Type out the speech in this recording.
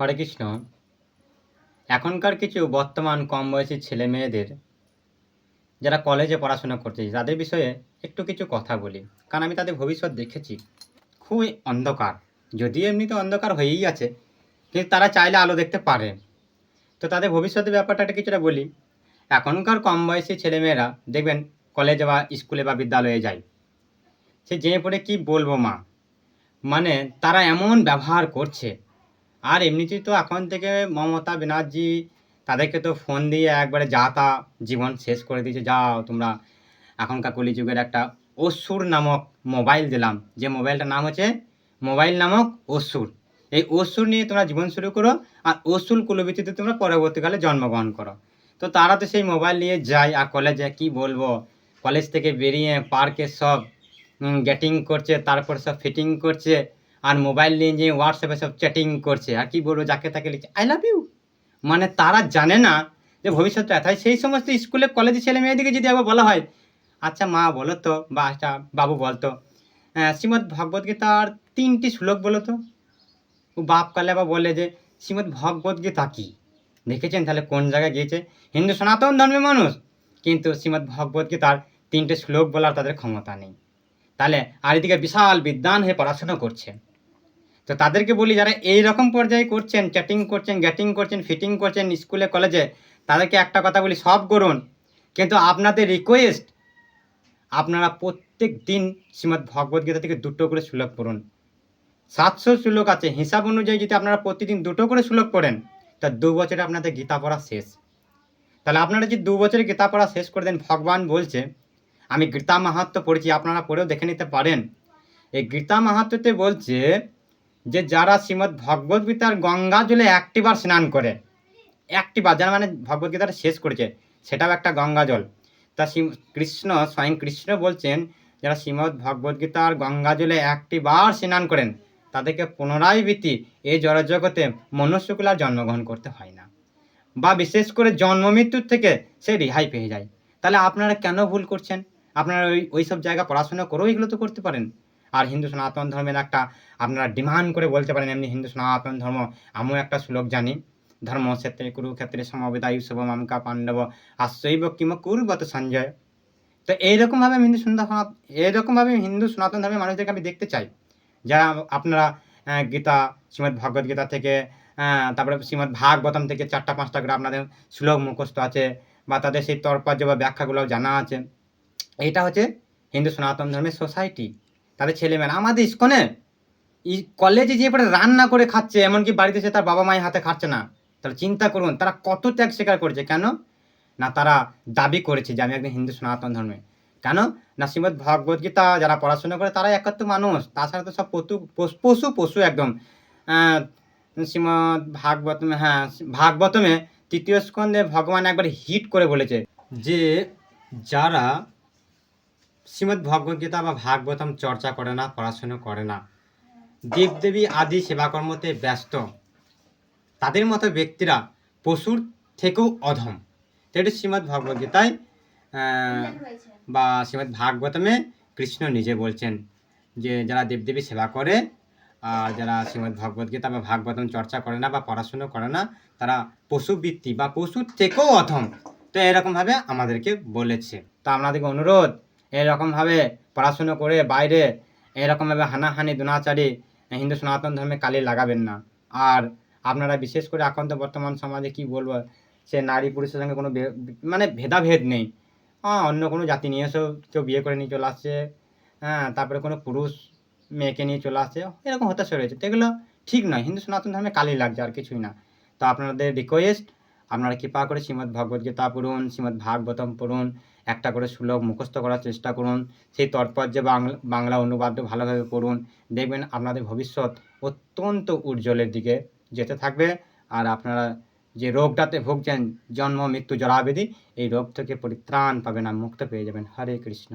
হরে কৃষ্ণ এখনকার কিছু বর্তমান কম বয়সী ছেলে মেয়েদের যারা কলেজে পড়াশোনা করছে, তাদের বিষয়ে একটু কিছু কথা বলি। কারণ আমি তাদের ভবিষ্যৎ দেখেছি। খুবই অন্ধকার। যদিও এমনিতে অন্ধকার হয়েই আছে, কিন্তু তারা চাইলে আলো দেখতে পারে। তো তাদের ভবিষ্যতের ব্যাপারটা কিছুটা বলি। এখনকার কম বয়সী ছেলেমেয়েরা দেখবেন কলেজে বা স্কুলে বা বিদ্যালয়ে যায়। সে যেয়ে পড়ে কি বলব মা? মানে তারা এমন ব্যবহার করছে। আর এমনিতেই তো এখন থেকে মমতা ব্যানার্জি তাদেরকে তো ফোন দিয়ে একবারে যা তা জীবন শেষ করে দিয়েছে। যাও, তোমরা এখনকার কলিযুগের একটা অসুর নামক মোবাইল দিলাম। যে মোবাইলটার নাম হচ্ছে মোবাইল নামক অসুর। এই অসুর নিয়ে তোমরা জীবন শুরু করো আর অসুর কুলবৃত্তিতে তোমরা পরবর্তীকালে জন্মগ্রহণ করো। তো তারা তো সেই মোবাইল নিয়ে যায় আর কলেজে কি বলব? কলেজ থেকে বেরিয়ে পার্কে সব গেটিং করছে, তারপর সব ফিটিং করছে। আর মোবাইল নিয়ে যে হোয়াটসঅ্যাপে সব চ্যাটিং করছে, আর কি বলব, যাকে তাকে লিখছে আই লাভ ইউ মানে তারা জানে না যে ভবিষ্যৎটা তাই সেই সমস্ত স্কুলে কলেজে ছেলে মেয়েদেরকে যদি আবার বলা হয় আচ্ছা মা, বলো তো, বা আচ্ছা বাবু বলতো শ্রীমদ্ ভগবদ্গীতার তিনটি শ্লোক বলো তো। ও বাপ কালে আবার বলে যে, শ্রীমদ্ ভগবদ্গীতা কী? দেখেছেন তাহলে কোন জায়গায় গিয়েছে? হিন্দু সনাতন ধর্মের মানুষ। কিন্তু শ্রীমদ্ ভগবদ্গীতার তিনটে শ্লোক বলার তাদের ক্ষমতা নেই। তাহলে আর এদিকে বিশাল বিদ্বান হয়ে পড়াশোনা করছে। তো তাদেরকে বলি, যারা এই রকম পর্যায়ে করছেন চ্যাটিং করছেন গ্যাটিং করছেন ফিটিং করছেন স্কুলে কলেজে তাদেরকে একটা কথা বলি, সব করুন। কিন্তু আপনাদের রিকোয়েস্ট আপনারা প্রত্যেক দিন শ্রীমদ্ ভগবদ্গীতা থেকে দুটো করে শ্লোক পড়ুন। সাতশো শ্লোক আছে। হিসাব অনুযায়ী যদি আপনারা প্রতিদিন দুটো করে শ্লোক পড়েন, তা দু বছরে আপনাদের গীতা পড়া শেষ। তাহলে আপনারা যদি দু বছরে গীতা পড়া শেষ করে দেন, ভগবান বলছে, আমি গীতা মাহাত্ম পড়েছি, আপনারা পড়েও দেখে নিতে পারেন। এই গীতা মাহাত্মতে বলছে যে যারা শ্রীমদ্ ভগবদ্গীতার গঙ্গা জলে একটিবার স্নান করে, একটিবার, যারা মানে ভগবদ্গীতাটা শেষ করেছে, সেটাও একটা গঙ্গা জল। তা শ্রী- কৃষ্ণ, স্বয়ং কৃষ্ণ বলছেন, যারা শ্রীমদ্ ভগবদ্গীতার গঙ্গা জলে একটিবার স্নান করেন, তাদেরকে পুনরাবৃত্তি এই জড়জগতে মনুষ্যকুল আর জন্মগ্রহণ করতে হয় না। বা বিশেষ করে জন্ম মৃত্যুর থেকে সে রেহাই পেয়ে যায়। তাহলে আপনারা কেন ভুল করছেন? আপনারা ওই ওই সব জায়গা পড়াশোনা করেও এগুলো তো করতে পারেন। আর হিন্দু সনাতন ধর্মের একটা আপনারা ডিমান্ড করে বলতে পারেন এমনি হিন্দু সনাতন ধর্ম। আমিও একটা শ্লোক জানি ধর্মক্ষেত্রে কুরুক্ষেত্রে সমবেদায়ু শুভ মামকা পাণ্ডব, আশ্রয়ব কিম কুরুবত সঞ্জয়। তো এইরকমভাবে আমি হিন্দু সনাতন এইরকমভাবে হিন্দু সনাতন ধর্মের মানুষদেরকে আমি দেখতে চাই। যারা আপনারা গীতা, শ্রীমদ্ ভগবদ গীতা থেকে তারপরে শ্রীমদ্ ভাগবতম থেকে চারটা পাঁচটা করে আপনাদের শ্লোক মুখস্থ আছে বা তাদের সেই তর্পার্য বা ব্যাখ্যাগুলো জানা আছে। এটা হচ্ছে হিন্দু সনাতন ধর্মের সোসাইটি তাদের ছেলেমেয়েরা আমাদের ইস্কনে কলেজে যেয়ে পরে রান্না করে খাচ্ছে, এমনকি বাড়িতে এসে তার বাবা মায়ের হাতে খাচ্ছে না। তাহলে চিন্তা করুন, তারা কত ত্যাগ স্বীকার করেছে। কেন? না তারা দাবি করেছে যে, আমি একজন হিন্দু সনাতন ধর্মে। কেন? না শ্রীমদ্ ভগবদ গীতা যারা পড়াশোনা করে তারা একাত্ম মানুষ। তাছাড়া তো সব পশু, পশু- পশু একদম। শ্রীমদ্ ভাগবতমে হ্যাঁ ভাগবতমে তৃতীয় স্কন্ধে ভগবান একবার হিট করে বলেছে যে, যারা শ্রীমদ্ ভগবদ্গীতা বা ভাগবতম চর্চা করে না, পড়াশুনো করে না। দেবদেবী আদি সেবাকর্মতে ব্যস্ত। তাদের মতো ব্যক্তিরা পশুর থেকেও অধম। এটা শ্রীমদ্ ভগবদ্গীতায় বা শ্রীমদ্ ভাগবতমে কৃষ্ণ নিজে বলছেন যে, যারা দেবদেবী সেবা করে, আর যারা শ্রীমদ্ ভগবদ্গীতা বা ভাগবতম চর্চা করে না বা পড়াশুনো করে না, তারা পশুবৃত্তি বা পশুর থেকেও অধম। তো এরকমভাবে আমাদেরকে বলেছে। তো আপনাদেরকে অনুরোধ এরকমভাবে পড়াশুনো করে বাইরে এরকমভাবে হানাহানি, দুনাচারি, হিন্দু সনাতন ধর্মে কালি লাগাবেন না। আর আপনারা বিশেষ করে এখন তো বর্তমান সমাজে কি বলব, সে নারী পুরুষের সঙ্গে কোনো মানে ভেদাভেদ নেই। অন্য কোনো জাতি নিয়ে এসেও কেউ বিয়ে করে নিয়ে চলে আসছে হ্যাঁ তারপরে কোনো পুরুষ মেয়েকে নিয়ে চলে আসছে, এরকম হতে রয়েছে। তো এগুলো ঠিক নয়, হিন্দু সনাতন ধর্মে কালি লাগছে আর কিছুই না। তো আপনাদের রিকোয়েস্ট আপনারা কৃপা করে শ্রীমদ্ ভগবদ্গীতা পড়ুন, শ্রীমদ্ ভাগবতম পড়ুন একটা করে শ্লোক মুখস্থ করার চেষ্টা করুন। সেই তৎপর্যে বাংলা বাংলা অনুবাদ ভালোভাবে পড়ুন। দেখবেন আপনাদের ভবিষ্যৎ অত্যন্ত উজ্জ্বলের দিকে যেতে থাকবে। আর আপনারা যে রোগটাতে ভুগছেন, জন্ম, মৃত্যু জরাবেদি এই রোগ থেকে পরিত্রাণ পাবেন আর মুক্ত পেয়ে যাবেন। হরে কৃষ্ণ।